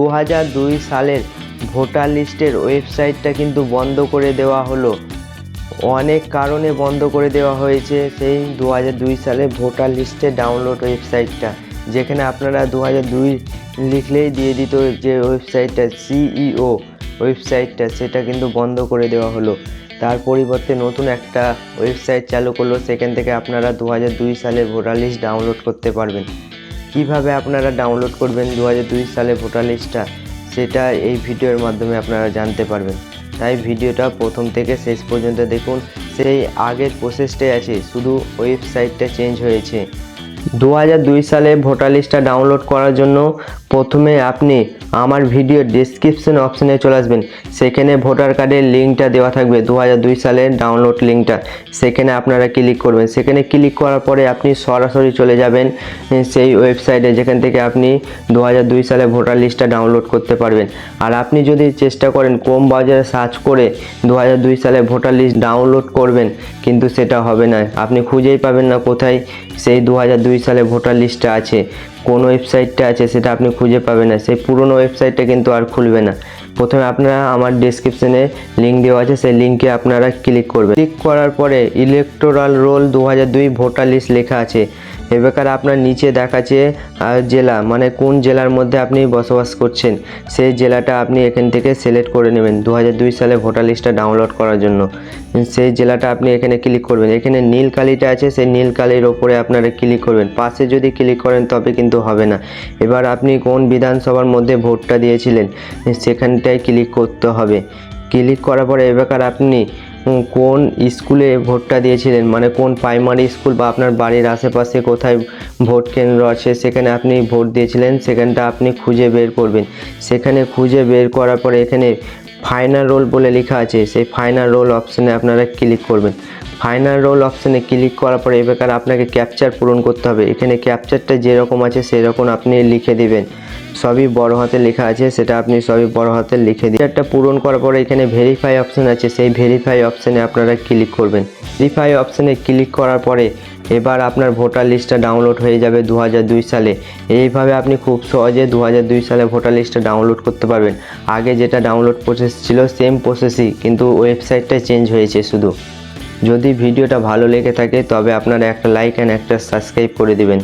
দু দুই সালের ভোটার লিস্টের ওয়েবসাইটটা কিন্তু বন্ধ করে দেওয়া হলো। অনেক কারণে বন্ধ করে দেওয়া হয়েছে সেই দু দুই সালে ভোটার লিস্টে ডাউনলোড ওয়েবসাইটটা। যেখানে আপনারা দু দুই লিখলেই দিয়ে দিত যে ওয়েবসাইটটা, সিইও ওয়েবসাইটটা, সেটা কিন্তু বন্ধ করে দেওয়া হলো। তার পরিবর্তে নতুন একটা ওয়েবসাইট চালু করল, সেখান থেকে আপনারা দু দুই সালে ভোটার লিস্ট ডাউনলোড করতে পারবেন। কীভাবে আপনারা ডাউনলোড করবেন দু হাজার দুই সালে ভোটার লিস্টটা, সেটা এই ভিডিওর মাধ্যমে আপনারা জানতে পারবেন। তাই ভিডিওটা প্রথম থেকে শেষ পর্যন্ত দেখুন। সেই আগের প্রসেসটাই আছে, শুধু ওয়েবসাইটটা চেঞ্জ হয়েছে। দু হাজার দুই সালে ভোটার লিস্টটা ডাউনলোড করার জন্য প্রথমে আপনি আমার ভিডিও ডিসক্রিপশন অপশানে চলে আসবেন। সেখানে ভোটার কার্ডের লিঙ্কটা দেওয়া থাকবে দু সালের ডাউনলোড লিঙ্কটা। সেখানে আপনারা ক্লিক করবেন। সেখানে ক্লিক করার পরে আপনি সরাসরি চলে যাবেন সেই ওয়েবসাইটে যেখান থেকে আপনি দু হাজার দুই সালে ভোটার লিস্টটা ডাউনলোড করতে পারবেন। আর আপনি যদি চেষ্টা করেন কম বাজারে সার্চ করে দু হাজার দুই সালে ভোটার লিস্ট ডাউনলোড করবেন, কিন্তু সেটা হবে না। আপনি খুঁজেই পাবেন না কোথায়। সেই দু হাজার দুই সালে ভোটার লিস্টটা আছে। কোন ওয়েবসাইটটা আছে সেটা আপনি খুঁজে পাবেন না। সেই পুরনো ওয়েবসাইটটা কিন্তু আর খুলবে না। প্রথমে আপনারা আমার ডিসক্রিপশনে লিঙ্ক দেওয়া আছে, সেই লিঙ্কে আপনারা ক্লিক করবেন। ক্লিক করার পরে ইলেকটোরাল রোল দু হাজার দুই ভোটার লিস্ট লেখা আছে। এবার আপনার নিচে দেখাচ্ছে জেলা মানে কোন জেলার মধ্যে আপনি বসবাস করছেন, সেই জেলাটা আপনি এখান থেকে সিলেক্ট করে নেবেন দু হাজার দুই সালে ভোটার লিস্টটা ডাউনলোড করার জন্য। সেই জেলাটা আপনি এখানে ক্লিক করবেন। এখানে নীল কালিটা আছে, সেই নীল কালির ওপরে আপনারা ক্লিক করবেন। পাশে যদি ক্লিক করেন তবে কিন্তু হবে না। এবার আপনি কোন বিধানসভার মধ্যে ভোটটা দিয়েছিলেন, সেখানটায় ক্লিক করতে হবে। ক্লিক করার পরে এবার আপনি কোন স্কুলে ভোটটা দিয়েছিলেন? মানে কোন প্রাইমারি স্কুল বা আপনার বাড়ির আশেপাশে কোথায় ভোট কেন্দ্র আছে? সেখানে আপনি ভোট দিয়েছিলেন, সেখানটা আপনি খুঁজে বের করবেন। সেখানে খুঁজে বের করার পরে এখানে ফাইনাল রোল বলে লেখা আছে, সেই ফাইনাল রোল অপশানে আপনারা ক্লিক করবেন। ফাইনাল রোল অপশানে ক্লিক করার পরে এবার আপনাকে ক্যাপচার পূরণ করতে হবে। এখানে ক্যাপচারটা যেরকম আছে সেরকম আপনি লিখে দিবেন। সবই বড় হাতে লেখা আছে, সেটা আপনি সবই বড় হাতে লিখে দিন একটা পূরণ করার পরে এখানে ভেরিফাই অপশান আছে, সেই ভেরিফাই অপশানে আপনারা ক্লিক করবেন। ভেরিফাই অপশানে ক্লিক করার পরে এবার আপনার ভোটার লিস্টটা ডাউনলোড হয়ে যাবে দু সালে। এইভাবে আপনি খুব সহজে দু সালে ভোটার লিস্টটা ডাউনলোড করতে পারবেন। আগে যেটা ডাউনলোড প্রসেস ছিল সেম প্রসেসই কিন্তু ওয়েবসাইটটাই চেঞ্জ হয়েছে শুধু। যদি ভিডিওটা ভালো লেগে থাকে, তবে আপনারা একটা লাইক অ্যান্ড একটা সাবস্ক্রাইব করে দিবেন।